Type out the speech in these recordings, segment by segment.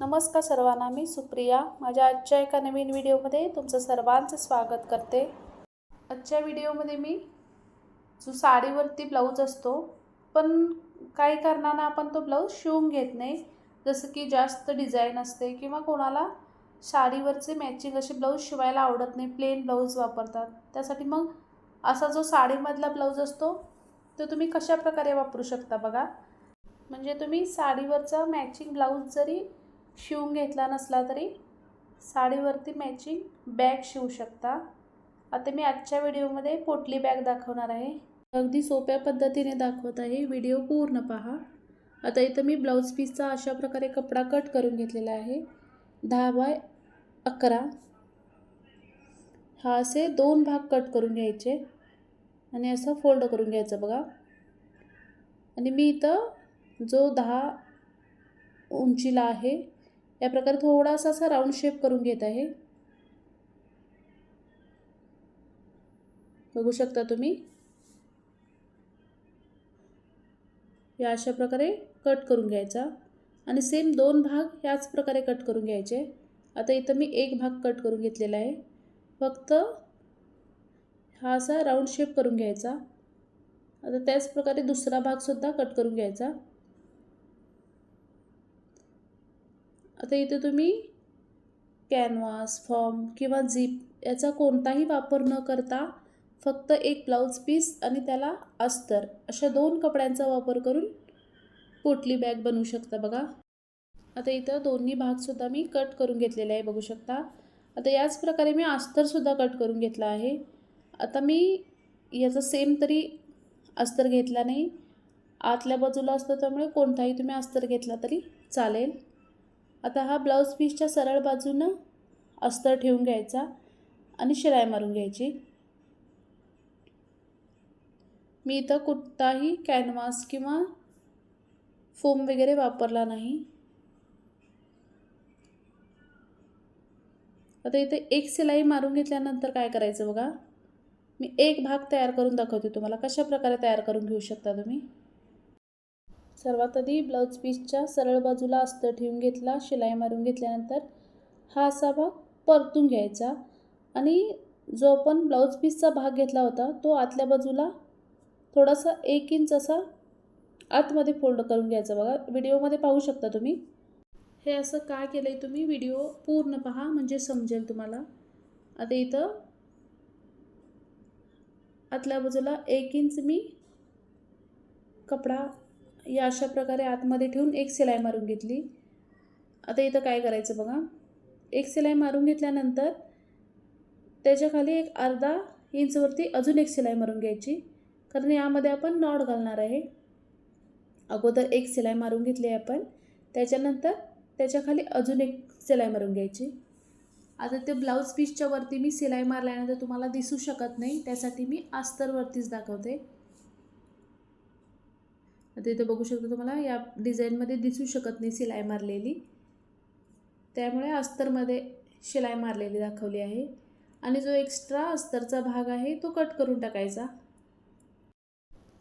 नमस्कार सर्वांना मी सुप्रिया. माझ्या आजच्या एका नवीन व्हिडिओमध्ये तुमचं सर्वांचं स्वागत करते. आजच्या व्हिडिओमध्ये मी जो साडीवरती ब्लाऊज असतो पण काही कारणानं आपण तो ब्लाऊज शिवून घेत नाही. जसं की जास्त डिझाईन असते किंवा कोणाला साडीवरचे मॅचिंग असे ब्लाऊज शिवायला आवडत नाही प्लेन ब्लाऊज वापरतात. त्यासाठी मग असा जो साडीमधला ब्लाऊज असतो तो तुम्ही कशा प्रकारे वापरू शकता बघा. म्हणजे तुम्ही साडीवरचा मॅचिंग ब्लाऊज जरी शिवून घेतला नसला तरी साडीवरती मॅचिंग बॅग शिवू शकता. आता मी आजच्या व्हिडिओमध्ये पोटली बॅग दाखवणार आहे. अगदी सोप्या पद्धतीने दाखवत आहे. व्हिडिओ पूर्ण पहा. आता इथं मी ब्लाऊज पीसचा अशा प्रकारे कपडा कट करून घेतलेला आहे. दहा बाय अकरा. हा असे दोन भाग कट करून घ्यायचे आणि असं फोल्ड करून घ्यायचं बघा. आणि मी इथं जो दहा उंचीला आहे या प्रकारे थोडासा असा राऊंड शेप करून घेत आहे. बघू शकता तुम्ही. या अशा प्रकारे कट करून घ्यायचा. आणि सेम दोन भाग याच प्रकारे कट करून घ्यायचे. आता इथं मी एक भाग कट करून घेतलेला आहे. फक्त हा असा राऊंड शेप करून घ्यायचा. आता त्याच प्रकारे दुसरा भागसुद्धा कट करून घ्यायचा. आता इथे तुम्ही कॅनव्हास फॉर्म किंवा झिप याचा कोणताही वापर न करता फक्त एक ब्लाऊज पीस आणि त्याला अस्तर अशा दोन कपड्यांचा वापर करून पोटली बॅग बनवू शकता बघा. आता इथं दोन्ही भागसुद्धा मी कट करून घेतलेले आहे बघू शकता. आता याच प्रकारे मी अस्तरसुद्धा कट करून घेतला आहे. आता मी याचा सेम तरी अस्तर घेतला नाही. आतल्या बाजूला असतं त्यामुळे कोणताही तुम्ही अस्तर घेतला तरी चालेल. आता हा ब्लाऊज पीसच्या सरळ बाजूनं अस्तर ठेवून घ्यायचा आणि शिलाई मारून घ्यायची. मी इथं कुठताही कॅनव्हास किंवा फोम वगैरे वापरला नाही. आता इथे एक शिलाई मारून घेतल्यानंतर काय करायचं बघा. मी एक भाग तयार करून दाखवते तुम्हाला कशा प्रकारे तयार करून घेऊ शकता तुम्ही. सर्वात आधी ब्लाऊज पीसच्या सरळ बाजूला अस्तर ठेवून घेतला शिलाई मारून घेतल्यानंतर हा असा भाग परतून घ्यायचा आणि जो आपण ब्लाऊज पीसचा भाग घेतला होता तो आतल्या बाजूला थोडासा एक इंच असा आतमध्ये फोल्ड करून घ्यायचा. बघा व्हिडिओमध्ये पाहू शकता तुम्ही. हे असं काय केलं आहे तुम्ही? व्हिडिओ पूर्ण पहा म्हणजे समजेल तुम्हाला. आता इथं आतल्या बाजूला एक इंच मी कपडा या अशा प्रकारे आतमध्ये ठेवून एक सिलाई मारून घेतली. आता इथं काय करायचं बघा. एक सिलाई मारून घेतल्यानंतर त्याच्याखाली एक अर्धा इंचवरती अजून एक सिलाई मारून घ्यायची. कारण यामध्ये आपण नॉट घालणार आहे. अगोदर एक सिलाई मारून घेतली आपण. त्याच्यानंतर त्याच्याखाली अजून एक सिलाई मारून घ्यायची. आता ते ब्लाऊज पीसच्या वरती मी सिलाई मारल्यानंतर तुम्हाला दिसू शकत नाही. त्यासाठी मी अस्तरवरतीच दाखवते. आता इथं बघू शकता तुम्हाला या डिझाईनमध्ये दिसू शकत नाही शिलाई मारलेली. त्यामुळे अस्तरमध्ये शिलाई मारलेली दाखवली आहे. आणि जो एक्स्ट्रा अस्तरचा भाग आहे तो कट करून टाकायचा.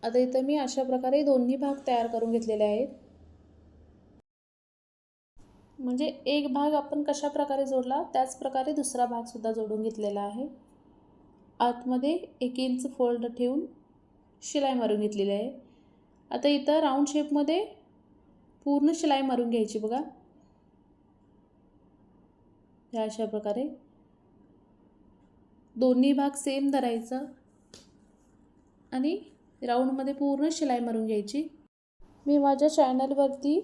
आता इथं मी अशा प्रकारे दोन्ही भाग तयार करून घेतलेले आहेत. म्हणजे एक भाग आपण कशा प्रकारे जोडला त्याच प्रकारे दुसरा भागसुद्धा जोडून घेतलेला आहे. आतमध्ये एक इंच फोल्ड ठेवून शिलाई मारून घेतलेली आहे. आता इथं राऊंड शेपमध्ये पूर्ण शिलाई मारून घ्यायची बघा. ह्या अशा प्रकारे. दोन्ही भाग सेम धरायचं. आणि राऊंडमध्ये पूर्ण शिलाई मारून घ्यायची. मी माझ्या चॅनलवरती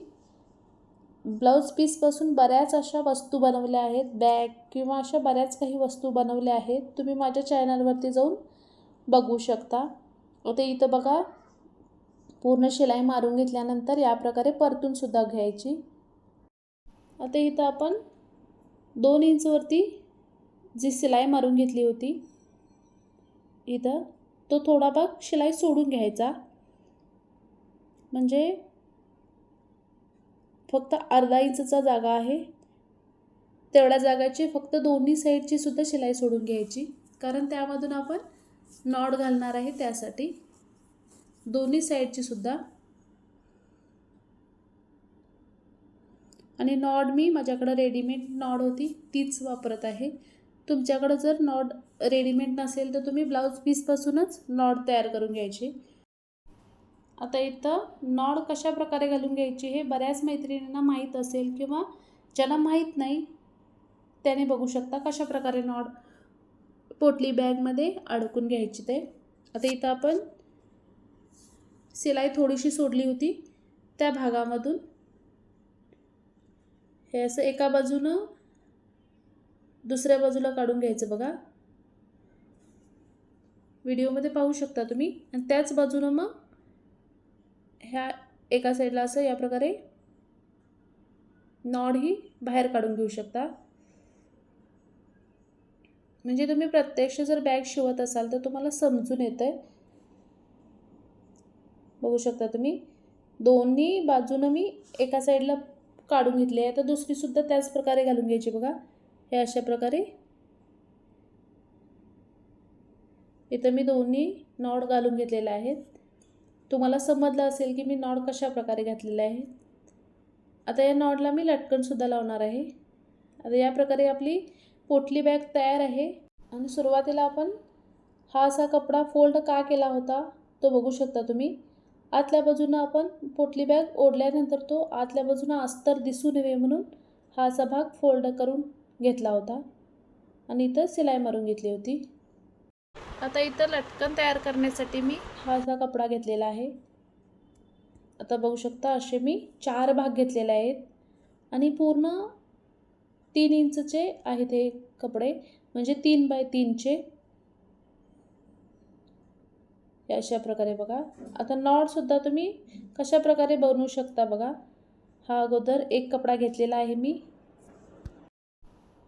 ब्लाऊज पीसपासून बऱ्याच अशा वस्तू बनवल्या आहेत. बॅग किंवा अशा बऱ्याच काही वस्तू बनवल्या आहेत. तुम्ही माझ्या चॅनलवरती जाऊन बघू शकता. आता इथं बघा पूर्ण शिलाई मारून घेतल्यानंतर या प्रकारे परतूनसुद्धा घ्यायची. आता इथं आपण दोन इंचवरती जी शिलाई मारून घेतली होती इथं तो थोडा भाग शिलाई सोडून घ्यायचा. म्हणजे फक्त अर्धा इंचचा जागा आहे. तेवढ्या जागाची फक्त दोन्ही साईडची सुद्धा शिलाई सोडून घ्यायची. कारण त्यामधून आपण नॉट घालणार आहे त्यासाठी. दोन्ही साईडची सुद्धा. आणि नॉड मी माझ्याकडं रेडीमेड नॉड होती तीच वापरत आहे. तुमच्याकडं जर नॉड रेडीमेड नसेल तर तुम्ही ब्लाऊज पीसपासूनच नॉड तयार करून घ्यायचे. आता इथं नॉड कशा प्रकारे घालून घ्यायची हे बऱ्याच मैत्रिणींना माहीत असेल किंवा ज्यांना माहीत नाही त्याने बघू शकता कशा प्रकारे नॉड पोटली बॅगमध्ये अडकून घ्यायची ते. आता इथं आपण शिलाई थोडीशी सोडली होती त्या भागामधून. हे असं एका बाजूनं दुसऱ्या बाजूला काढून घ्यायचं बघा. व्हिडिओमध्ये पाहू शकता तुम्ही. आणि त्याच बाजूनं मग ह्या एका साईडला असं या प्रकारे नॉड ही बाहेर काढून घेऊ शकता. म्हणजे तुम्ही प्रत्यक्ष जर बॅग शिवत असाल तर तुम्हाला समजून येतं आहे बघू शकता तुम्ही. दोन्ही बाजूनं मी एका साईडला काढून घेतली आहे. तर दुसरीसुद्धा त्याच प्रकारे घालून घ्यायची बघा. हे अशा प्रकारे. इथं मी दोन्ही नॉड घालून घेतलेले आहेत. तुम्हाला समजलं असेल की मी नॉड कशा प्रकारे घातलेला आहे आता या नॉडला मी लटकनसुद्धा लावणार आहे. आता या प्रकारे आपली पोटली बॅग तयार आहे. आणि सुरुवातीला आपण हा असा कपडा फोल्ड का केला होता तो बघू शकता तुम्ही. आतल्या बाजूनं आपण पोटली बॅग ओढल्यानंतर तो आतल्या बाजूनं अस्तर दिसू नये म्हणून हा असा भाग फोल्ड करून घेतला होता. आणि इथं सिलाई मारून घेतली होती. आता इथं लटकन तयार करण्यासाठी मी हा असा कपडा घेतलेला आहे. आता बघू शकता असे मी चार भाग घेतलेले आहेत. आणि पूर्ण तीन इंचचे आहेत हे कपडे. म्हणजे तीन बाय तीनचे. हे अशा प्रकारे बघा. आता नॉटसुद्धा तुम्ही कशा प्रकारे बनवू शकता बघा. हा अगोदर एक कपडा घेतलेला आहे मी.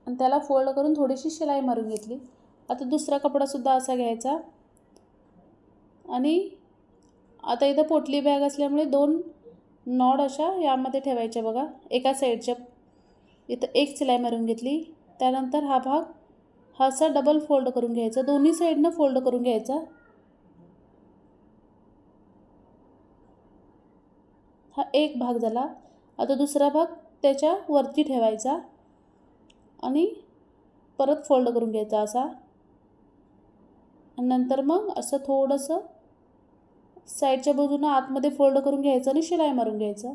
आणि त्याला फोल्ड करून थोडीशी शिलाई मारून घेतली. आता दुसरा कपडासुद्धा असा घ्यायचा. आणि आता इथं पोटली बॅग असल्यामुळे दोन नॉड अशा यामध्ये ठेवायच्या बघा. एका साईडच्या इथं एक सिलाई मारून घेतली. त्यानंतर हा भाग हा असा डबल फोल्ड करून घ्यायचा. दोन्ही साईडनं फोल्ड करून घ्यायचा. हा एक भाग झाला. आता दुसरा भाग त्याच्या वरती ठेवायचा आणि परत फोल्ड करून घ्यायचा असा. नंतर मग असं थोडंसं साईडच्या बाजूनं आतमध्ये फोल्ड करून घ्यायचं आणि शिलाई मारून घ्यायचं.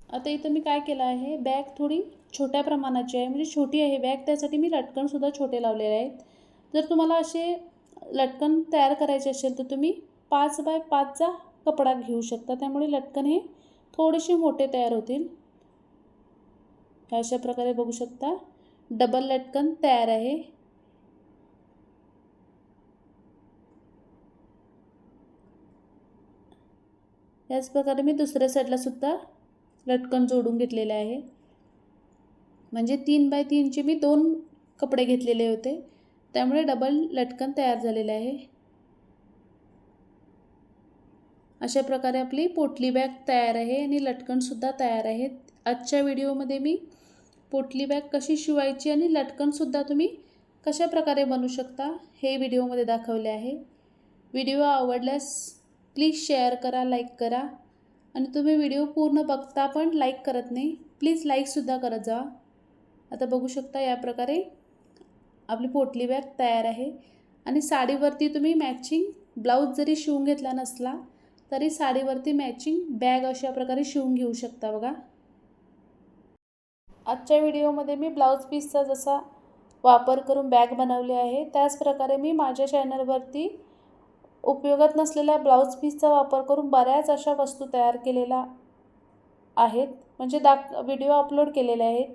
आता इथं मी काय केलं आहे बॅग थोडी छोट्या प्रमाणाची आहे म्हणजे छोटी आहे बॅग त्यासाठी मी लटकनसुद्धा छोटे लावलेले आहेत. जर तुम्हाला असे लटकन तयार करायचे असेल तर तुम्ही पाच बाय पाचचा कपडा घेऊ शकता त्यामुळे लटकन हे थोडेसे मोठे तयार होतील. अशा प्रकारे बघू शकता. डबल लटकन तयार आहे. याच प्रकारे मी दुसऱ्या साईडला सुद्धा लटकन जोडून घेतलेले आहे. म्हणजे तीन बाय तीनचे मी दोन कपडे घेतलेले होते. त्यामुळे डबल लटकन तयार झालेले आहे. अशा प्रकारे आपली पोटली बॅग तयार आहे आणि लटकनसुद्धा तयार आहेत आजच्या व्हिडिओमध्ये मी पोटली बॅग कशी शिवायची आणि लटकनसुद्धा तुम्ही कशा प्रकारे बनवू शकता हे व्हिडिओमध्ये दाखवले आहे. व्हिडिओ आवडल्यास प्लीज शेअर करा लाईक करा आणि तुम्ही व्हिडिओ पूर्ण बघता पण लाईक करत नाही प्लीज लाईकसुद्धा करत जा. आता बघू शकता या प्रकारे आपली पोटली बॅग तयार आहे आणि साडीवरती तुम्ही मॅचिंग ब्लाऊज जरी शिवून घेतला नसला तरी साडीवरती मॅचिंग बॅग अशा प्रकारे शिवून घेऊ शकता बघा. आजच्या व्हिडिओमध्ये मी ब्लाऊज पीसचा जसा वापर करून बॅग बनवली आहे त्याचप्रकारे मी माझ्या चॅनलवरती उपयोगात नसलेल्या ब्लाऊज पीसचा वापर करून बऱ्याच अशा वस्तू तयार केलेल्या आहेत. म्हणजे दाख व्हिडिओ अपलोड केलेले आहेत.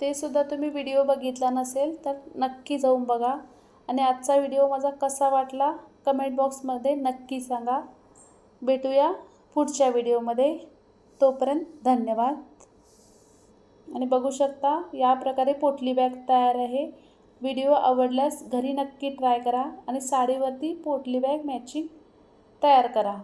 ते सुद्धा तुम्ही व्हिडिओ बघितला नसेल तर नक्की जाऊन बघा. आणि आजचा व्हिडिओ माझा कसा वाटला कमेंट बॉक्समध्ये नक्की सांगा. भेटूया पुढच्या व्हिडिओमध्ये. तोपर्यंत धन्यवाद. आणि बघू शकता या प्रकारे पोटली बॅग तयार आहे. व्हिडिओ आवडल्यास घरी नक्की ट्राय करा आणि साडीवरती पोटली बॅग मॅचिंग तयार करा.